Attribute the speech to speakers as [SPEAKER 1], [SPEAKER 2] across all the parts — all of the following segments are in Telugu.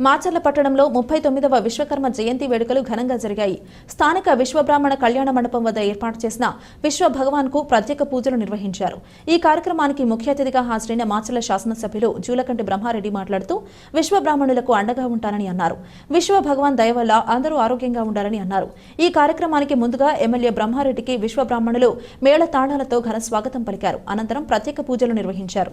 [SPEAKER 1] మాచర్ల పట్టణంలో ముప్పై తొమ్మిదవ విశ్వకర్మ జయంతి వేడుకలు ఘనంగా జరిగాయి. స్థానిక విశ్వబ్రాహ్మణ కళ్యాణ మండపం వద్ద ఏర్పాటు చేసిన విశ్వ భగవాన్కు ప్రత్యేక పూజలు నిర్వహించారు. ఈ కార్యక్రమానికి ముఖ్య అతిథిగా హాజరైన మాచర్ల శాసనసభ్యులు జూలకంటి బ్రహ్మారెడ్డి మాట్లాడుతూ విశ్వబ్రాహ్మణులకు అండగా ఉంటానని అన్నారు. విశ్వ భగవాన్ దయ వల్ల అందరూ ఆరోగ్యంగా ఉండాలని అన్నారు. ఈ కార్యక్రమానికి ముందుగా ఎమ్మెల్యే బ్రహ్మారెడ్డికి విశ్వబ్రాహ్మణులు మేళతాణాలతో ఘన స్వాగతం పలికారు. అనంతరం ప్రత్యేక పూజలు నిర్వహించారు.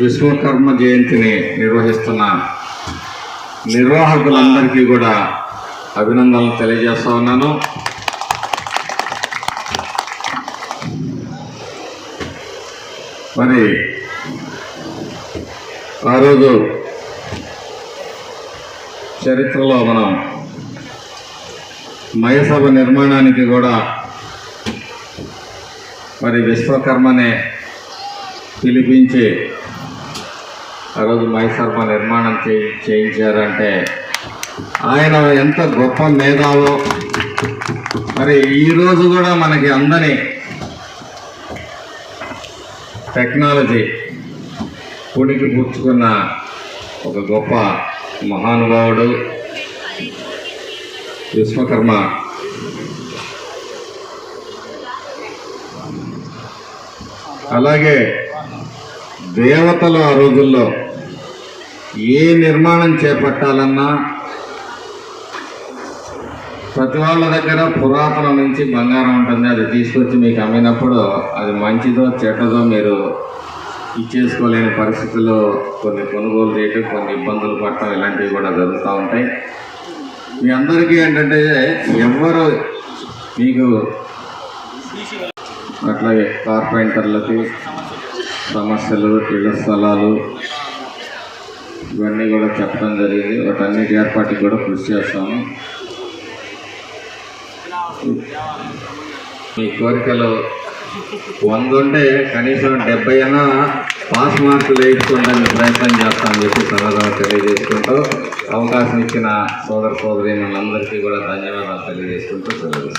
[SPEAKER 2] విశ్వకర్మ జయంతిని నిర్వహిస్తున్న నిర్వాహకులందరికీ కూడా అభినందనలు తెలియజేస్తా ఉన్నాను. మరి ఆ రోజు చరిత్రలో మనం మయసభ నిర్మాణానికి కూడా మరి విశ్వకర్మనే పిలిపించి ఆ రోజు మైసర్మ నిర్మాణం చేయి చేయించారంటే ఆయన ఎంత గొప్ప మేధావో. మరి ఈరోజు కూడా మనకి అందని టెక్నాలజీ పుణికి పుచ్చుకున్న ఒక గొప్ప మహానుభావుడు విశ్వకర్మ. అలాగే దేవతలు ఆ రోజుల్లో ఏ నిర్మాణం చేపట్టాలన్నా ప్రతి వాళ్ళ దగ్గర పురాతనం నుంచి బంగారం ఉంటుంది అది తీసుకొచ్చి మీకు అమ్మినప్పుడు అది మంచిదో చెడ్డదో మీరు ఇచ్చేసుకోలేని పరిస్థితుల్లో కొన్ని కొనుగోలు చేయటం కొన్ని ఇబ్బందులు పడటం ఇలాంటివి కూడా జరుగుతూ ఉంటాయి. మీ అందరికీ ఏంటంటే ఎవరు మీకు అట్లాగే కార్పెంటర్లకి సమస్యలు ఇళ్ళ స్థలాలు ఇవన్నీ కూడా చెప్పడం జరిగింది. వాటన్నిటి ఏర్పాటుకి కూడా కృషి చేస్తాము. మీ కోరికలు వంద ఉంటే కనీసం డెబ్బై అయినా పాస్ మార్కులు వేయించుకోవడానికి ప్రయత్నం చేస్తామని చెప్పి సమాధానం తెలియజేసుకుంటూ అవకాశం ఇచ్చిన సోదర సోదరి కూడా ధన్యవాదాలు తెలియజేసుకుంటూ సెలవు.